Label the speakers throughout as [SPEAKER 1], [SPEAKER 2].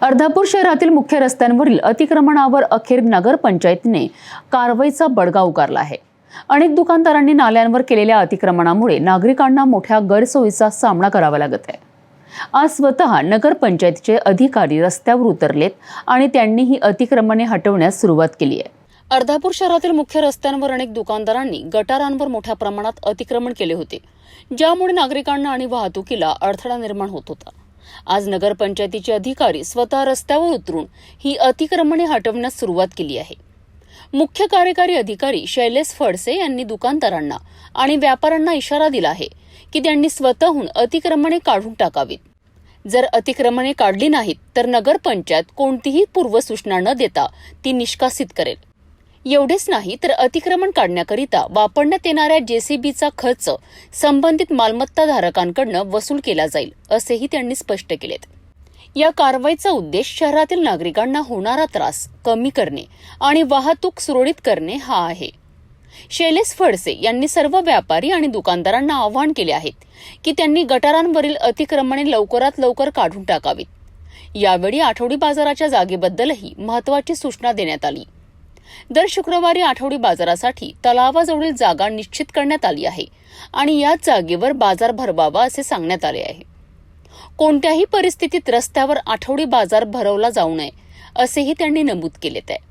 [SPEAKER 1] अर्धापूर शहरातील मुख्य रस्त्यांवरील अतिक्रमणावर अखेर नगरपंचायतीने कारवाईचा बडगा उगारला आहे. अनेक दुकानदारांनी नाल्यांवर केलेल्या अतिक्रमणामुळे नागरिकांना मोठ्या गैरसोयीचा सामना करावा लागत आहे. आज स्वतः नगरपंचायतीचे अधिकारी रस्त्यावर उतरलेत आणि त्यांनी ही अतिक्रमणे हटवण्यास सुरुवात केली आहे. अर्धापूर शहरातील मुख्य रस्त्यांवर अनेक दुकानदारांनी गटारांवर मोठ्या प्रमाणात अतिक्रमण केले होते ज्यामुळे नागरिकांना आणि वाहतुकीला अडथळा निर्माण होत होता. आज नगरपंचायतीचे अधिकारी स्वतः रस्त्यावर उतरून ही अतिक्रमणे हटवण्यास सुरुवात केली आहे. मुख्य कार्यकारी अधिकारी शैलेश फडसे यांनी दुकानदारांना आणि व्यापाऱ्यांना इशारा दिला आहे की त्यांनी स्वतःहून अतिक्रमणे काढून टाकावीत. जर अतिक्रमणे काढली नाहीत तर नगरपंचायत कोणतीही पूर्वसूचना न देता ती निष्कासित करेल. एवढेच नाही तर अतिक्रमण काढण्याकरिता वापरण्यात येणाऱ्या जेसीबीचा खर्च संबंधित मालमत्ताधारकांकडनं वसूल केला जाईल असेही त्यांनी स्पष्ट केलेत. या कारवाईचा उद्देश शहरातील नागरिकांना होणारा त्रास कमी करणे आणि वाहतूक सुरळीत करणे हा आहे. शैलेश फडसे यांनी सर्व व्यापारी आणि दुकानदारांना आवाहन केले आहेत की त्यांनी गटारांवरील अतिक्रमणे लवकरात लवकर काढून टाकावीत. यावेळी आठवडी बाजाराच्या जागेबद्दलही महत्वाची सूचना देण्यात आली. दर शुक्रवारी आठवडी बाजारासाठी तलावाजवळील जागा निश्चित करण्यात आली आहे आणि याच जागेवर बाजार भरवावा असे सांगण्यात आले आहे. कोणत्याही परिस्थितीत रस्त्यावर आठवडी बाजार भरवला जाऊ नये असेही त्यांनी नमूद केलेत आहे.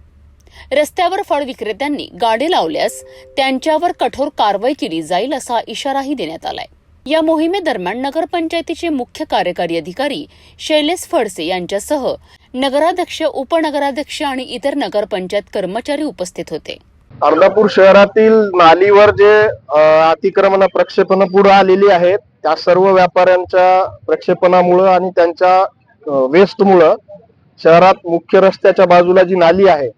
[SPEAKER 1] रस्त्यावर फळ विक्रेत्यांनी गाडी लावल्यास त्यांच्यावर कठोर कारवाई केली जाईल असा इशाराही देण्यात आलाय. या मोहिमेदरम्यान नगरपंचायतीचे मुख्य कार्यकारी अधिकारी शैलेश फडसे यांच्यासह नगराध्यक्ष उपनगराध्यक्ष आणि इतर नगरपंचायत कर्मचारी उपस्थित होते.
[SPEAKER 2] अर्धापूर शहरातील नालीवर जे अतिक्रमण प्रक्षेपण पुढे आलेली आहेत त्या सर्व व्यापाऱ्यांच्या प्रक्षेपणामुळं आणि त्यांच्या वेस्टमुळं शहरात मुख्य रस्त्याच्या बाजूला जी नाली आहे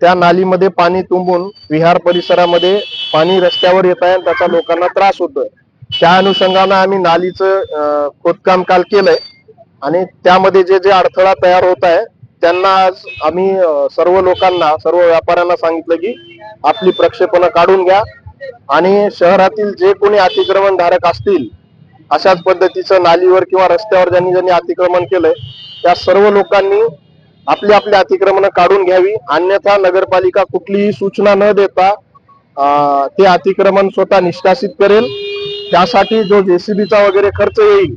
[SPEAKER 2] त्या नालीमध्ये पाणी तुंबून विहार परिसरामध्ये पाणी रस्त्यावर येत आहे आणि त्याचा लोकांना त्रास होतोय. त्या अनुषंगानं आम्ही नालीचं खोदकाम काल केलंय. आणि त्यामध्ये जे जे अडथळा तयार होत आहे त्यांना आज आम्ही सर्व लोकांना सर्व व्यापाऱ्यांना सांगितलं की आपली प्रक्षेपणं काढून घ्या. आणि शहरातील जे कोणी अतिक्रमण धारक असतील अशाच पद्धतीचं नालीवर किंवा रस्त्यावर ज्यांनी ज्यांनी अतिक्रमण केलंय त्या सर्व लोकांनी आपली आपली अतिक्रमणं काढून घ्यावी. अन्यथा नगरपालिका कुठलीही सूचना न देता ते अतिक्रमण स्वतः निष्कासित करेल. त्यासाठी जो जेसीबीचा वगैरे खर्च येईल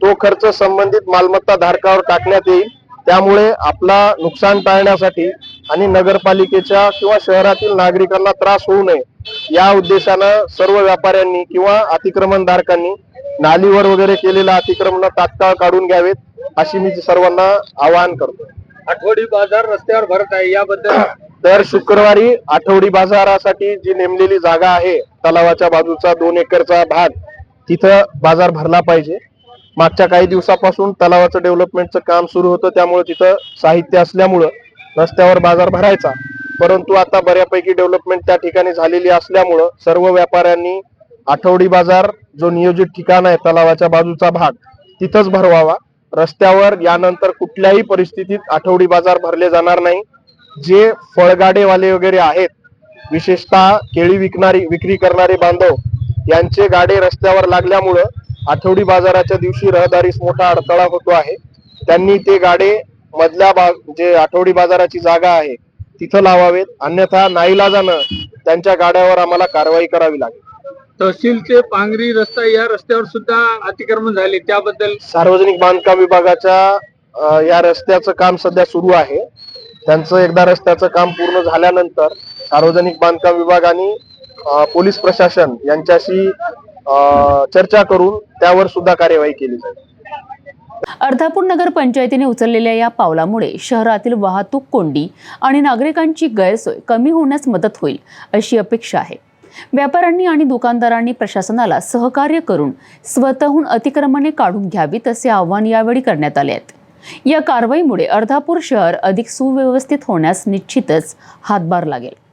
[SPEAKER 2] तो खर्च संबंधित मालमत्ता धारकावर टाकण्यात येईल. त्यामुळे आपला नुकसान टाळण्यासाठी आणि नगरपालिकेच्या किंवा शहरातील नागरिकांना त्रास होऊ नये या उद्देशानं सर्व व्यापाऱ्यांनी किंवा अतिक्रमणधारकांनी नालीवर वगैरे केलेलं अतिक्रमण तात्काळ काढून घ्यावेत अशी मी सर्वांना आवाहन करतो.
[SPEAKER 3] आठवडी बाजार रस्त्यावर भरत आहे. याबद्दल
[SPEAKER 2] दर शुक्रवारी आठवडी बाजारासाठी जी नेमलेली जागा आहे तलावाच्या बाजूचा दोन एकरचा भाग तिथं बाजार भरला पाहिजे. मागच्या काही दिवसापासून तलावाचं डेव्हलपमेंटचं काम सुरू होतं त्यामुळे तिथं साहित्य असल्यामुळं रस्त्यावर बाजार भरायचा. परंतु आता बऱ्यापैकी डेव्हलपमेंट त्या ठिकाणी झालेली असल्यामुळं सर्व व्यापाऱ्यांनी आठवडी बाजार जो नियोजित ठिकाण आहे तलावाच्या बाजूचा भाग तिथंच भरवावा. रस्त्यावर यानंतर कुठल्याही परिस्थितीत आठवडी बाजार भरले जाणार नाही. जे फळगाडेवाले वगैरे आहेत विशेषतः केळी विकणारी विक्री करणारे बांधव यांचे गाडे रस्त्यावर लागल्यामुळं आठवडी बाजाराच्या दिवशी रहदारीस मोठा अडथळा होतो आहे. त्यांनी ते गाडे मधल्या भाग जे आठवडी बाजाराची जागा आहे तिथं लावावेत. अन्यथा नाईलाजानं त्यांच्या गाड्यावर आम्हाला कारवाई करावी लागेल.
[SPEAKER 3] तहसील ते पांगरी रस्ता या रस्त्यावर सुद्धा अतिक्रमण झाले. त्याबद्दल
[SPEAKER 2] सार्वजनिक बांधकाम विभागाच्या या रस्त्याचं काम सध्या सुरू आहे. त्यांचं एकदा रस्त्याचं काम पूर्ण झाल्यानंतर सार्वजनिक बांधकाम विभाग आणि अ, पोलीस प्रशासन यांच्याशी चर्चा करून त्यावर सुद्धा कार्यवाही केली जाईल.
[SPEAKER 1] अर्धापूर नगर पंचायतीने उचललेल्या या पावलामुळे शहरातील वाहतूक कोंडी आणि नागरिकांची गैरसोय कमी होण्यास मदत होईल अशी अपेक्षा आहे. व्यापाऱ्यांनी आणि दुकानदारांनी प्रशासनाला सहकार्य करून स्वतःहून अतिक्रमणे काढून घ्यावीत असे आव्हान यावेळी करण्यात आले आहेत. या कारवाईमुळे अर्धापूर शहर अधिक सुव्यवस्थित होण्यास निश्चितच हातभार लागेल.